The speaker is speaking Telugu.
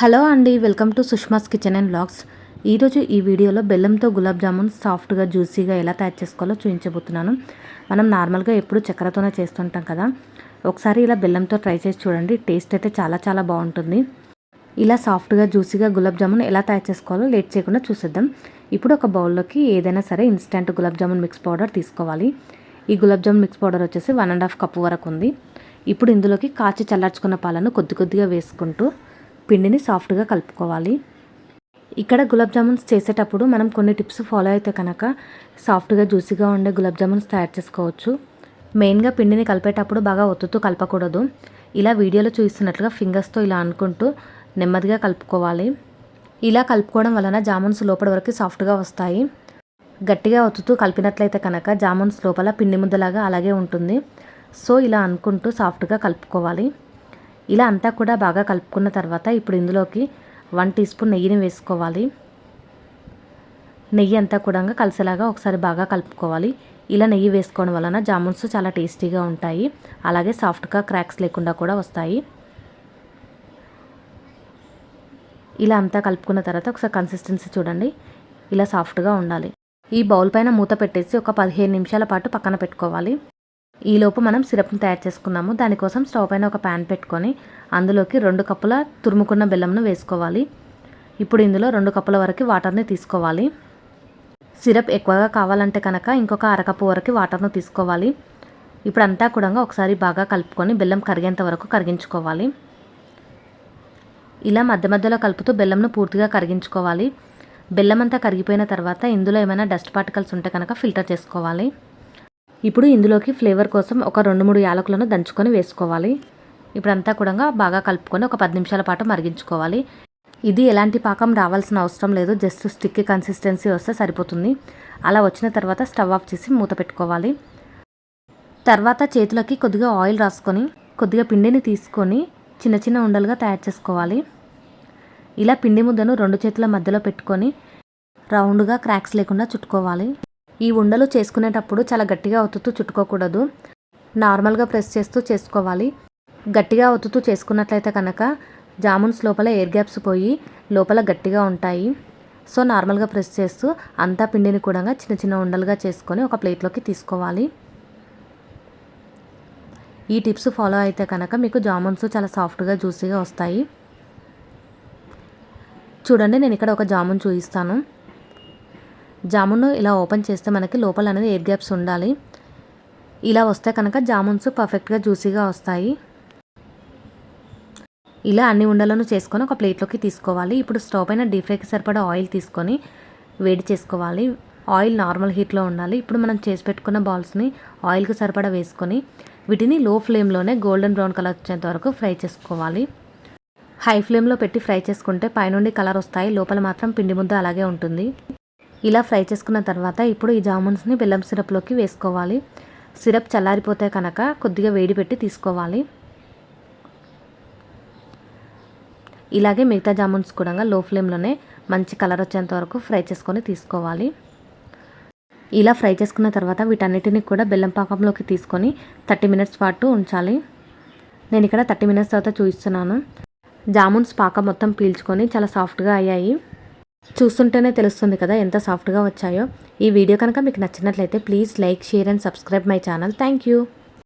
హలో అండి welcome to Sushma's kitchen and blogs ఈరోజు ఈ వీడియోలో బెల్లంతో గులాబ్ జామున్ సాఫ్ట్గా జ్యూసీగా ఎలా తయారు చేసుకోవాలో చూపించబోతున్నాను. మనం నార్మల్గా ఎప్పుడు చక్కెరతోనే చేస్తుంటాం కదా. ఒకసారి ఇలా బెల్లంతో ట్రై చేసి చూడండి టేస్ట్ అయితే చాలా చాలా బాగుంటుంది. ఇలా సాఫ్ట్గా జ్యూసీగా గులాబ్ జామున్ ఎలా తయారు చేసుకోవాలో లేట్ చేయకుండా చూసేద్దాం. ఇప్పుడు ఒక బౌల్లోకి ఏదైనా సరే instant gulab jamun mix powder తీసుకోవాలి. ఈ గులాబ్ జామున్ మిక్స్ పౌడర్ వచ్చేసి వన్ అండ్ హాఫ్ కప్ వరకు ఉంది. ఇప్పుడు ఇందులోకి కాచి చల్లార్చుకున్న పాలను కొద్ది కొద్దిగా వేసుకుంటూ పిండిని సాఫ్ట్గా కలుపుకోవాలి. ఇక్కడ గులాబ్ జామున్స్ చేసేటప్పుడు మనం కొన్ని టిప్స్ ఫాలో అయితే కనుక సాఫ్ట్గా జ్యూసీగా ఉండే గులాబ్ జామున్స్ తయారు చేసుకోవచ్చు. మెయిన్గా పిండిని కలిపేటప్పుడు బాగా ఒత్తుతూ కలపకూడదు. ఇలా వీడియోలో చూస్తున్నట్లుగా ఫింగర్స్తో ఇలా అనుకుంటూ నెమ్మదిగా కలుపుకోవాలి. ఇలా కలుపుకోవడం వలన జామున్స్ లోపల వరకు సాఫ్ట్గా వస్తాయి. గట్టిగా ఒత్తుతూ కలిపినట్లయితే కనుక జామున్స్ లోపల పిండి ముద్దలాగా అలాగే ఉంటుంది. సో ఇలా అనుకుంటూ సాఫ్ట్గా కలుపుకోవాలి. ఇలా అంతా కూడా బాగా కలుపుకున్న తర్వాత ఇప్పుడు ఇందులోకి వన్ టీ స్పూన్ నెయ్యిని వేసుకోవాలి. నెయ్యి అంతా కూడా కలిసేలాగా ఒకసారి బాగా కలుపుకోవాలి. ఇలా నెయ్యి వేసుకోవడం వలన జామున్స్ చాలా టేస్టీగా ఉంటాయి. అలాగే సాఫ్ట్గా క్రాక్స్ లేకుండా కూడా వస్తాయి. ఇలా అంతా కలుపుకున్న తర్వాత ఒకసారి కన్సిస్టెన్సీ చూడండి. ఇలా సాఫ్ట్గా ఉండాలి. ఈ బౌల్ పైన మూత పెట్టేసి ఒక పదిహేను నిమిషాల పాటు పక్కన పెట్టుకోవాలి. ఈలోపు మనం సిరప్ని తయారు చేసుకున్నాము దానికోసం స్టవ్ పైన ఒక ప్యాన్ పెట్టుకొని అందులోకి రెండు కప్పుల తురుముకున్న బెల్లంను వేసుకోవాలి. ఇప్పుడు ఇందులో రెండు కప్పుల వరకు వాటర్ని తీసుకోవాలి. సిరప్ ఎక్కువగా కావాలంటే కనుక ఇంకొక అరకప్పు వరకు వాటర్ను తీసుకోవాలి. ఇప్పుడు అంతా కూడా ఒకసారి బాగా కలుపుకొని బెల్లం కరిగేంత వరకు కరిగించుకోవాలి. ఇలా మధ్య మధ్యలో కలుపుతూ బెల్లంను పూర్తిగా కరిగించుకోవాలి. బెల్లం అంతా కరిగిపోయిన తర్వాత ఇందులో ఏమైనా డస్ట్ పార్టికల్స్ ఉంటే కనుక ఫిల్టర్ చేసుకోవాలి. ఇప్పుడు ఇందులోకి ఫ్లేవర్ కోసం ఒక రెండు మూడు యాలకులను దంచుకొని వేసుకోవాలి. ఇప్పుడంతా కూడా బాగా కలుపుకొని ఒక పది నిమిషాల పాటు మరిగించుకోవాలి. ఇది ఎలాంటి పాకం రావాల్సిన అవసరం లేదు. జస్ట్ స్టిక్ కన్సిస్టెన్సీ వస్తే సరిపోతుంది. అలా వచ్చిన తర్వాత స్టవ్ ఆఫ్ చేసి మూత పెట్టుకోవాలి. తర్వాత చేతులకి కొద్దిగా ఆయిల్ రాసుకొని కొద్దిగా పిండిని తీసుకొని చిన్న చిన్న ఉండలుగా తయారు చేసుకోవాలి. ఇలా పిండి ముద్దను రెండు చేతుల మధ్యలో పెట్టుకొని రౌండ్గా క్రాక్స్ లేకుండా చుట్టుకోవాలి. ఈ ఉండలు చేసుకునేటప్పుడు చాలా గట్టిగా ఒత్తుతూ చుట్టుకోకూడదు. నార్మల్గా ప్రెస్ చేస్తూ చేసుకోవాలి. గట్టిగా ఒత్తుతూ చేసుకున్నట్లయితే కనుక జామున్స్ లోపల ఎయిర్ గ్యాప్స్ పోయి లోపల గట్టిగా ఉంటాయి. సో నార్మల్గా ప్రెస్ చేస్తూ అంతా పిండిని కూడా చిన్న చిన్న ఉండలుగా చేసుకొని ఒక ప్లేట్లోకి తీసుకోవాలి. ఈ టిప్స్ ఫాలో అయితే కనుక మీకు జామున్స్ చాలా సాఫ్ట్గా జ్యూసీగా వస్తాయి. చూడండి నేను ఇక్కడ ఒక జామున్ చూపిస్తాను. జామును ఇలా ఓపెన్ చేస్తే మనకి లోపల అనేది ఎయిర్ గ్యాప్స్ ఉండాలి. ఇలా వస్తే కనుక జామున్స్ పర్ఫెక్ట్గా జ్యూసీగా వస్తాయి. ఇలా అన్ని ఉండలను చేసుకొని ఒక ప్లేట్లోకి తీసుకోవాలి. ఇప్పుడు స్టవ్ పైన డీప్ ఫ్రైకి సరిపడా ఆయిల్ తీసుకొని వేడి చేసుకోవాలి. ఆయిల్ నార్మల్ హీట్లో ఉండాలి. ఇప్పుడు మనం చేసి పెట్టుకున్న బాల్స్ని ఆయిల్కి సరిపడా వేసుకొని వీటిని లో ఫ్లేమ్లోనే గోల్డెన్ బ్రౌన్ కలర్ వచ్చేంత వరకు ఫ్రై చేసుకోవాలి. హై ఫ్లేమ్లో పెట్టి ఫ్రై చేసుకుంటే పైనుండి కలర్ వస్తాయి. లోపల మాత్రం పిండి ముద్ద అలాగే ఉంటుంది. ఇలా ఫ్రై చేసుకున్న తర్వాత ఇప్పుడు ఈ జామున్స్ని బెల్లం సిరప్లోకి వేసుకోవాలి. సిరప్ చల్లారిపోతే కనుక కొద్దిగా వేడి పెట్టి తీసుకోవాలి. ఇలాగే మిగతా జామున్స్ కూడా లో ఫ్లేమ్లోనే మంచి కలర్ వచ్చేంత వరకు ఫ్రై చేసుకొని తీసుకోవాలి. ఇలా ఫ్రై చేసుకున్న తర్వాత వీటన్నిటిని కూడా బెల్లం పాకంలోకి తీసుకొని థర్టీ మినిట్స్ పాటు ఉంచాలి. నేను ఇక్కడ థర్టీ మినిట్స్ తర్వాత చూపిస్తున్నాను. జామున్స్ పాకం మొత్తం పీల్చుకొని చాలా సాఫ్ట్గా అయ్యాయి. చూస్తుంటేనే తెలుస్తుంది కదా ఎంత సాఫ్ట్గా వచ్చాయో. ఈ వీడియో కనుక మీకు నచ్చినట్లయితే please like share and subscribe my channel. Thank you